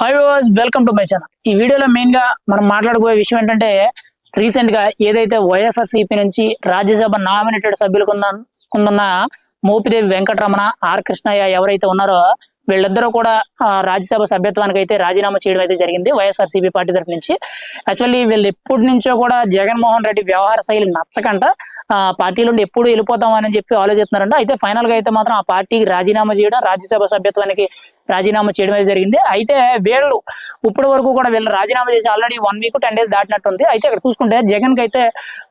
Hi వాజ్ welcome to my channel ఈ వీడియోలో మెయిన్గా మనం మాట్లాడుకోే విషయం ఏంటంటే రీసెంట్గా ఏదైతే వైఎస్ఆర్సీపీ నుంచి రాజ్యసభ నామినేటెడ్ సభ్యులకు కొందన్న మోపిదేవి వెంకటరమణ ఆర్ కృష్ణయ్య ఎవరైతే ఉన్నారో వీళ్ళిద్దరూ కూడా రాజ్యసభ సభ్యత్వానికి అయితే రాజీనామా చేయడం అయితే జరిగింది వైఎస్ఆర్సీపీ పార్టీ తరఫు నుంచి. యాక్చువల్లీ వీళ్ళు ఎప్పటి నుంచో కూడా జగన్మోహన్ రెడ్డి వ్యవహార శైలి నచ్చకంట. ఆ, పార్టీ నుండి ఎప్పుడు వెళ్ళిపోతామని చెప్పి ఆలోచిస్తున్నారంట. అయితే ఫైనల్గా అయితే మాత్రం ఆ పార్టీకి రాజీనామా చేయడం రాజ్యసభ సభ్యత్వానికి రాజీనామా చేయడం అయితే జరిగింది. అయితే వీళ్ళు ఇప్పటి వరకు కూడా వీళ్ళు రాజీనామా చేసి already one week ten days దాటినట్టుంది. అయితే ఇక్కడ చూసుకుంటే జగన్కి అయితే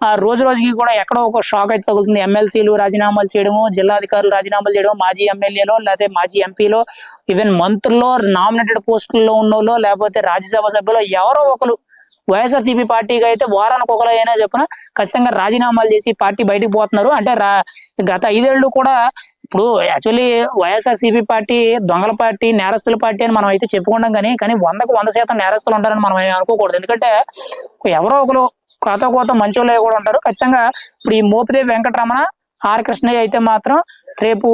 ఆ, రోజు రోజుకి కూడా ఎక్కడో ఒక షాక్ అయితే తగులుతుంది. ఎమ్మెల్సీలు రాజీనామాలు చేయడము జిల్లాధికారులు రాజీనామాలు చేయడం మాజీ ఎమ్మెల్యేలో లేకపోతే మాజీ ఎంపీలో ఈవెన్ మంత్రుల్లో నామినేటెడ్ పోస్టుల్లో ఉన్నోళ్ళు లేకపోతే రాజ్యసభ సభ్యులు ఎవరో ఒకరు వైఎస్ఆర్సీపీ పార్టీకి అయితే వారానికి ఒకరు అయినా చెప్పిన ఖచ్చితంగా రాజీనామాలు చేసి పార్టీ బయటకు పోతున్నారు. అంటే రా గత ఐదేళ్ళు కూడా ఇప్పుడు యాక్చువల్లీ వైఎస్ఆర్సీపీ పార్టీ దొంగల పార్టీ నేరస్తుల పార్టీ అని మనం అయితే చెప్పుకుంటాం కానీ కానీ వందకు వంద శాతం నేరస్తులు ఉంటారని మనం అనుకోకూడదు. ఎందుకంటే ఎవరో ఒకరు కోత కోత మంచోళ్ళే కూడా ఉంటారు. ఖచ్చితంగా ఇప్పుడు ఈ మోపిదేవి వెంకటరమణ ఆర్ కృష్ణయ్య అయితే మాత్రం రేపు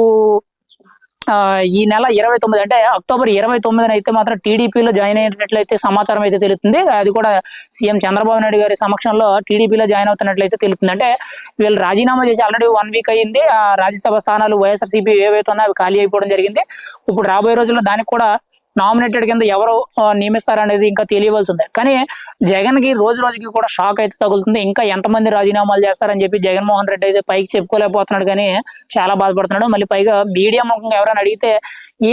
ఆ, ఈ నెల ఇరవై తొమ్మిది అంటే అక్టోబర్ ఇరవై తొమ్మిదిన అయితే మాత్రం టీడీపీలో జాయిన్ అయినట్లయితే సమాచారం అయితే తెలుస్తుంది. అది కూడా సీఎం చంద్రబాబు నాయుడు గారి సమక్షంలో టీడీపీలో జాయిన్ అవుతున్నట్లయితే తెలుస్తుంది. అంటే వీళ్ళు రాజీనామా చేసి ఆల్రెడీ వన్ వీక్ అయ్యింది ఆ రాజ్యసభ స్థానాలు వైఎస్ఆర్సీపీ ఏవైతే ఉన్నాయో అవి ఖాళీ అయిపోవడం జరిగింది. ఇప్పుడు రాబోయే రోజుల్లో దానికి కూడా నామినేటెడ్ కింద ఎవరు నియమిస్తారు నియమిస్తారనేది ఇంకా తెలియవలసి ఉంది కానీ జగన్కి రోజు రోజుకి కూడా షాక్ అయితే తగులుతుంది. ఇంకా ఎంతమంది రాజీనామాలు చేస్తారని చెప్పి జగన్మోహన్ రెడ్డి అయితే పైకి చెప్పుకోలేకపోతున్నాడు. కానీ చాలా బాధపడుతున్నాడు. మళ్ళీ పైగా మీడియా ముఖంగా ఎవరైనా అడిగితే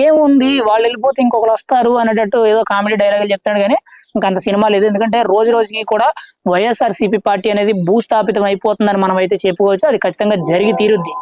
ఏముంది వాళ్ళు వెళ్ళిపోతే ఇంకొకరు వస్తారు అనేటట్టు ఏదో కామెడీ డైలాగులు చెప్తాడు కానీ ఇంకా అంత సినిమా లేదు. ఎందుకంటే రోజు రోజుకి కూడా వైఎస్ఆర్ పార్టీ అనేది భూస్థాపితం అయిపోతుందని మనం అయితే చెప్పుకోవచ్చు. అది ఖచ్చితంగా జరిగి తీరుద్ది.